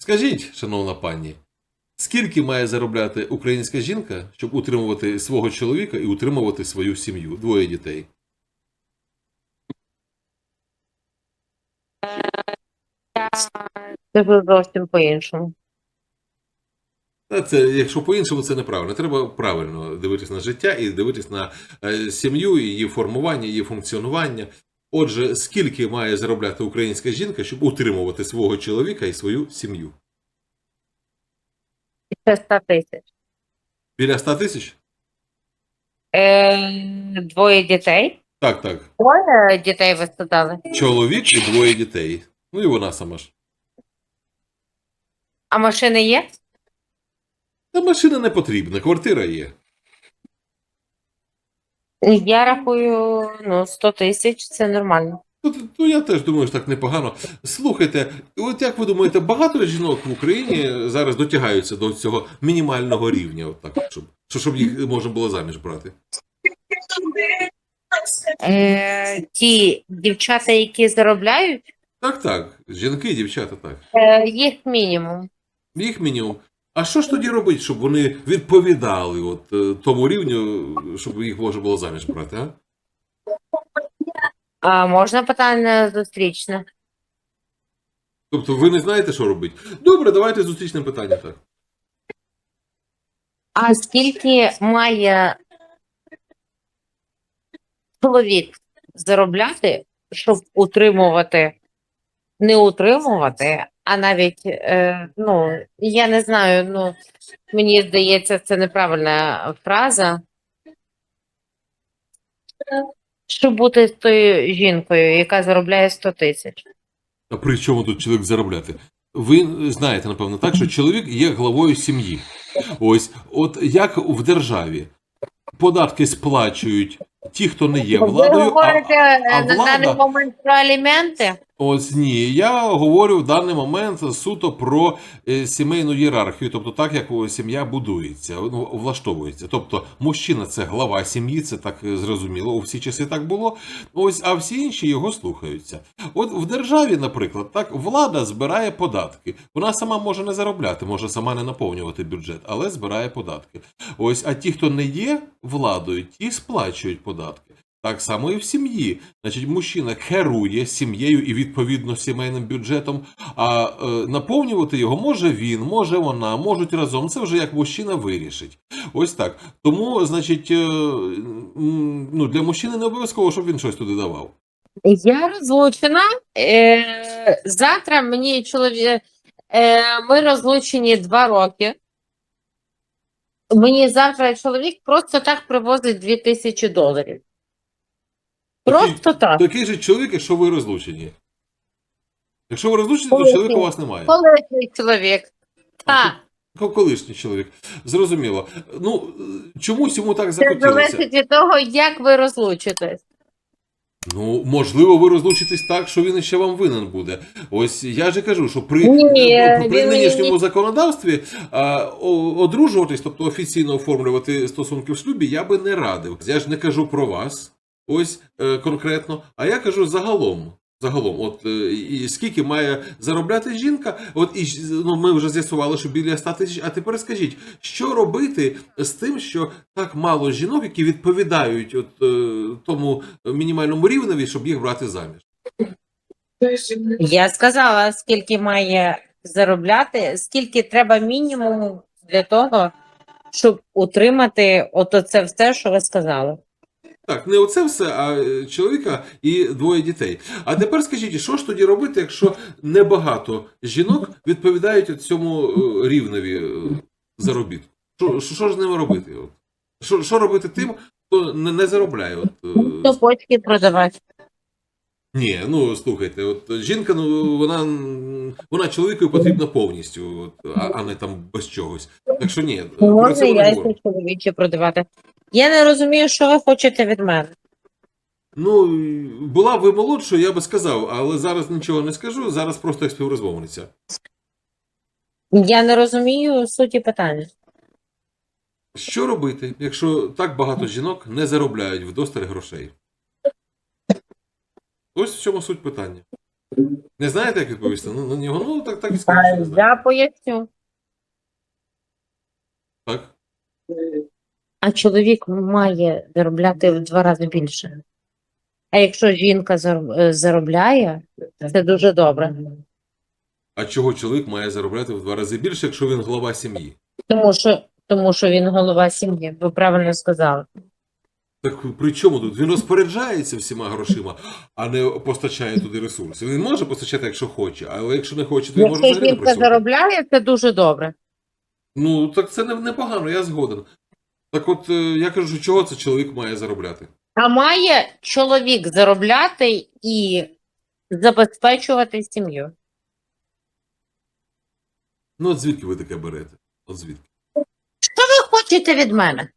Скажіть, шановна пані, скільки має заробляти українська жінка, щоб утримувати свого чоловіка і утримувати свою сім'ю, двоє дітей? Це вже зовсім по-іншому. Це, якщо по-іншому, це неправильно. Треба правильно дивитись на життя і дивитись на е, сім'ю, її формування, її функціонування. Отже, скільки має заробляти українська жінка, щоб утримувати свого чоловіка і свою сім'ю? І 100 тисяч. Біля 100 тисяч? Е, двоє дітей. Так, так. Двоє дітей ви сказали. Чоловік і двоє дітей. Ну і вона сама ж. А машини є? Та машина не потрібна, квартира є. Я рахую, ну, 100 тисяч це нормально. Ну, ну, я теж думаю, що так непогано. Слухайте, от як ви думаєте, багато жінок в Україні зараз дотягаються до цього мінімального рівня, от так, щоб, щоб їх можна було заміж брати? Е, ті дівчата, які заробляють, Так, так. Жінки дівчата так. е, їх мінімум. Їх мінімум. А що ж тоді робити, щоб вони відповідали от, е, тому рівню, щоб їх можна було заміж брати, а? А можна питання зустрічне? Тобто ви не знаєте, що робити? Добре, давайте зустрічне питання так. А скільки має чоловік заробляти, щоб утримувати, не утримувати, а навіть, е, ну, я не знаю, ну, мені здається, це неправильна фраза. Щоб бути з тою жінкою, яка заробляє 100 тисяч. А при чому тут чоловік заробляти? Ви знаєте, напевно, так, що чоловік є главою сім'ї. Ось, от як в державі податки сплачують ті, хто не є Ви владою. говорите а, е, а на влада- даний момент про аліменти? Ось ні. Я говорю в даний момент суто про е, сімейну ієрархію, тобто так, як сім'я будується, ну, влаштовується. Тобто, мужчина це глава сім'ї, це так е, зрозуміло, у всі часи так було. Ось, а всі інші його слухаються. От в державі, наприклад, так влада збирає податки. Вона сама може не заробляти, може сама не наповнювати бюджет, але збирає податки. Ось, а ті, хто не є владою, ті сплачують податки. Так само і в сім'ї. Значить, мужчина керує сім'єю і відповідно сімейним бюджетом, а е, наповнювати його може він, може вона, можуть разом. Це вже як мужчина вирішить. Ось так. Тому, значить, е, ну, для мужчини не обов'язково, щоб він щось туди давав. Я розлучена. Е, завтра мені чоловік. Е, ми розлучені два роки. Мені завтра чоловік просто так привозить 2000 доларів. Просто так. Такий же чоловік, якщо ви розлучені. Якщо ви розлучені, то чоловіка у вас немає. Колишній чоловік. Так. Ко- Колишній чоловік. Зрозуміло. Ну, чомусь йому так Це захотілося. залежить від того, як ви розлучитесь. Ну, можливо, ви розлучитесь так, що він ще вам винен буде. Ось я же кажу, що при, Ні, при, він нинішньому ні- законодавстві а, о- одружуватись, тобто офіційно оформлювати стосунки в шлюбі, я би не радив. Я ж не кажу про вас, ось е, конкретно, а я кажу загалом. Загалом, от е, і скільки має заробляти жінка, от і ну, ми вже з'ясували, що біля 100 тисяч. А тепер скажіть, що робити з тим, що так мало жінок, які відповідають от е, тому мінімальному рівневі, щоб їх брати заміж? Я сказала, скільки має заробляти, скільки треба мінімум для того, щоб утримати ото це все, що ви сказали. Так, не оце все, а е, чоловіка і двоє дітей. А тепер скажіть, що ж тоді робити, якщо небагато жінок відповідають цьому е, рівневі е, заробітку? Що, що, ж з ними робити? Що, що робити тим, хто не, не заробляє? От, То почки продавати. Ні, ну слухайте, от жінка, ну вона, вона чоловікові потрібна повністю, от, а, а не там без чогось. Так що ні, Можна яйця говоримо. продавати. Я не розумію, що ви хочете від мене. Ну, була б ви молодшою, я би сказав, але зараз нічого не скажу, зараз просто як співрозмовниця. Я не розумію суті питання. Що робити, якщо так багато жінок не заробляють вдосталь грошей? Ось в чому суть питання. Не знаєте, як відповісти? Ну, на нього, ну так, так і скажу. Я поясню. Так. А чоловік має заробляти в два рази більше. А якщо жінка е, заробляє, це дуже добре. А чого чоловік має заробляти в два рази більше, якщо він глава сім'ї? Тому що, тому що він голова сім'ї, ви правильно сказали. Так при чому тут? Він розпоряджається всіма грошима, а не постачає туди ресурси. Він може постачати, якщо хоче, але якщо не хоче, то він може Якщо взагалі не жінка заробляє, це дуже добре. Ну, так це не- непогано, я згоден. Так от, е, я кажу, що чого це чоловік має заробляти? А має чоловік заробляти і забезпечувати сім'ю. Ну, от звідки ви таке берете? От звідки? Що ви хочете від мене?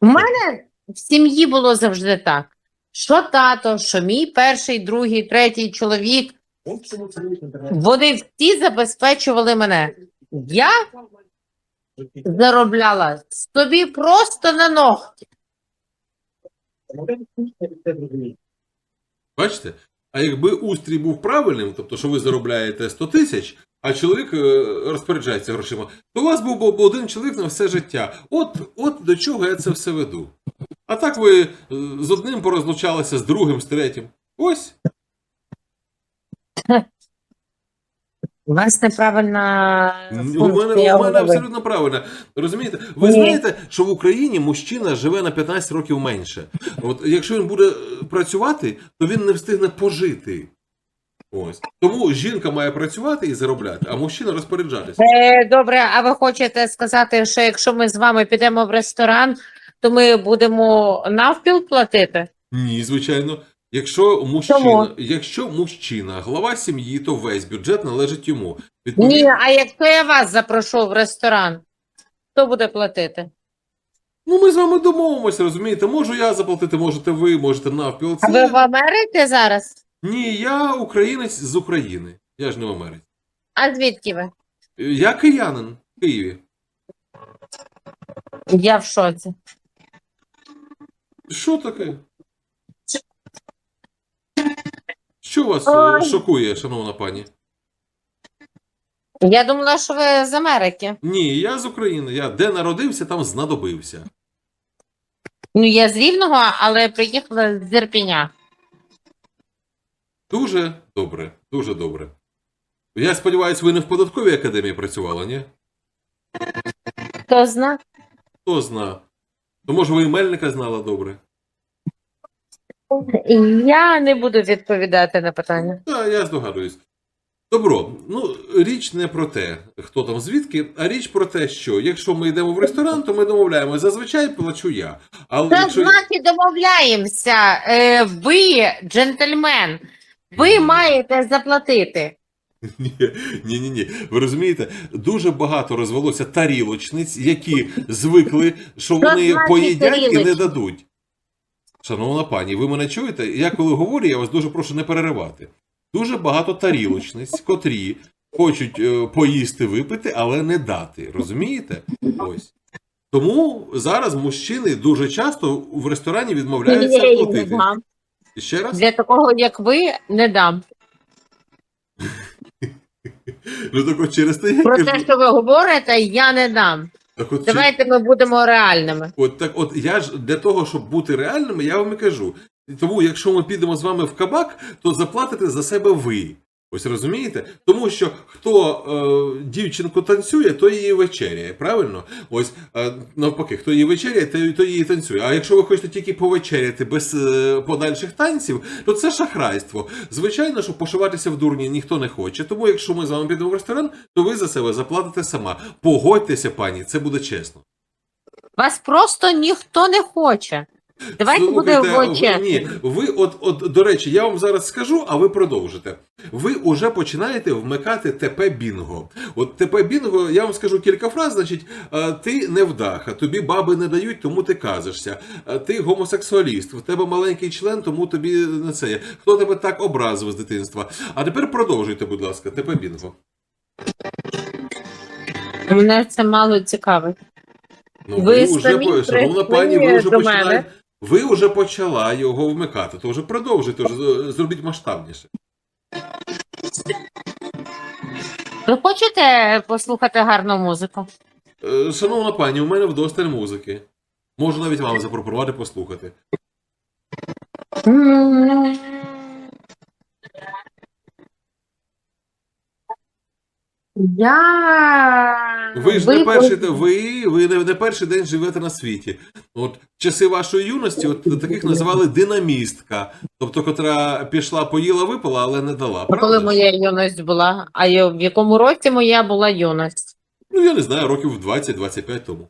У мене в сім'ї було завжди так. Що тато, що мій перший, другий, третій чоловік, вони всі забезпечували мене. Я заробляла собі просто на ногті. Бачите? А якби устрій був правильним, тобто, що ви заробляєте 100 тисяч, а чоловік е, розпоряджається грошима, то у вас був би один чоловік на все життя. От, от до чого я це все веду. А так ви е, з одним порозлучалися, з другим, з третім. Ось. У вас неправильна У мене, у мене абсолютно правильно. Розумієте? Ви Ні. знаєте, що в Україні мужчина живе на 15 років менше. От якщо він буде е, працювати, то він не встигне пожити. Ось. Тому жінка має працювати і заробляти, а мужчина розпоряджатися. Е, добре, а ви хочете сказати, що якщо ми з вами підемо в ресторан, то ми будемо навпіл платити? Ні, звичайно. Якщо мужчина, якщо мужчина, глава сім'ї, то весь бюджет належить йому. Ні, а якщо я вас запрошу в ресторан, хто буде платити? ну ми з вами домовимося, розумієте? Можу я заплатити, можете ви, можете навпіл. А ви в Америці зараз? Ні, я українець з України. Я ж не в Америці. А звідки ви? Я киянин в Києві. Я в шоці. Що таке? Що вас е, Ой. шокує, шановна пані? Я думала, що ви з Америки. Ні, я з України. Я де народився, там знадобився. Ну, я з Рівного, але приїхала з Ірпіня. Дуже добре, дуже добре. Я сподіваюся, ви не в податковій академії працювали, ні? Хто зна? Хто зна? То може ви і Мельника знала добре? Я не буду відповідати на питання. Так, я здогадуюсь. Добро, ну річ не про те, хто там звідки, а річ про те, що якщо ми йдемо в ресторан, то ми домовляємо. Зазвичай плачу я. Але Та якщо значить домовляємося. Е, ви, джентльмен, ви маєте заплатити. Ні, ні, ні. Ви розумієте, дуже багато розвелося тарілочниць, які звикли, Що вони поїдять і не дадуть. Шановна пані, ви мене чуєте? Я коли говорю, я вас дуже прошу не переривати. Дуже багато тарілочниць, котрі хочуть е, поїсти, випити, але не дати. Розумієте? Ось. Тому зараз мужчини дуже часто в ресторані відмовляються Я їм не платити. дам. Ще раз? Для такого, як ви, не дам. Ну так от через те, я Про кажу. те, що ви говорите, я не дам. Так от, чи- Давайте ми будемо реальними. От так, от я ж для того, щоб бути реальними, я вам і кажу. Тому, якщо ми підемо з вами в кабак, то заплатите за себе ви. Ось розумієте? Тому що хто е, дівчинку танцює, то її вечеряє. Правильно? Ось е, навпаки, хто її вечеряє, то, то її танцює. А якщо ви хочете тільки повечеряти без е, подальших танців, то це шахрайство. Звичайно, що пошиватися в дурні ніхто не хоче. Тому, якщо ми з вами підемо в ресторан, то ви за себе заплатите сама. Погодьтеся, пані, це буде чесно. Вас просто ніхто не хоче. Давайте в ви, очі. ні, ви от, от, до речі, я вам зараз скажу, а ви продовжите. Ви вже починаєте вмикати ТП Бінго. От ТП Бінго, я вам скажу кілька фраз, значить, е, ти невдаха, тобі баби не дають, тому ти казишся. Е, Ти гомосексуаліст, в тебе маленький член, тому тобі не це. є. Хто тебе так образив з дитинства? А тепер продовжуйте, будь ласка, ТП Бінго. Мене це мало цікавить. Ну, Ви вже самі шановна пані, ви вже починаєте. Ви вже почала його вмикати, то вже продовжуйте, вже зробіть масштабніше. Ви хочете послухати гарну музику? Е, Шановна пані, у мене вдосталь музики. Можу навіть вам запропонувати послухати. Я... Ви ж не перший ви, ви не, не перший день живете на світі. От часи вашої юності, от таких називали динамістка, тобто, котра пішла, поїла, випила, але не дала. А Коли моя юність була? А я- в якому році моя була юність? Ну я не знаю, років 20-25 тому.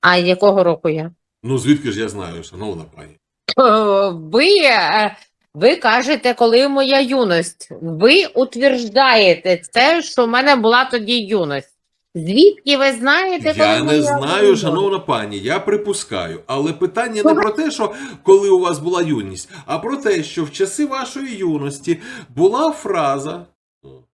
А якого року я? Ну звідки ж я знаю, шановна пані. Ви, е, ви кажете, коли моя юність. Ви утверждаєте це, що в мене була тоді юність. Звідки ви знаєте, коли Я не знаю, юність? шановна пані, я припускаю. Але питання не про те, що коли у вас була юність, а про те, що в часи вашої юності була фраза.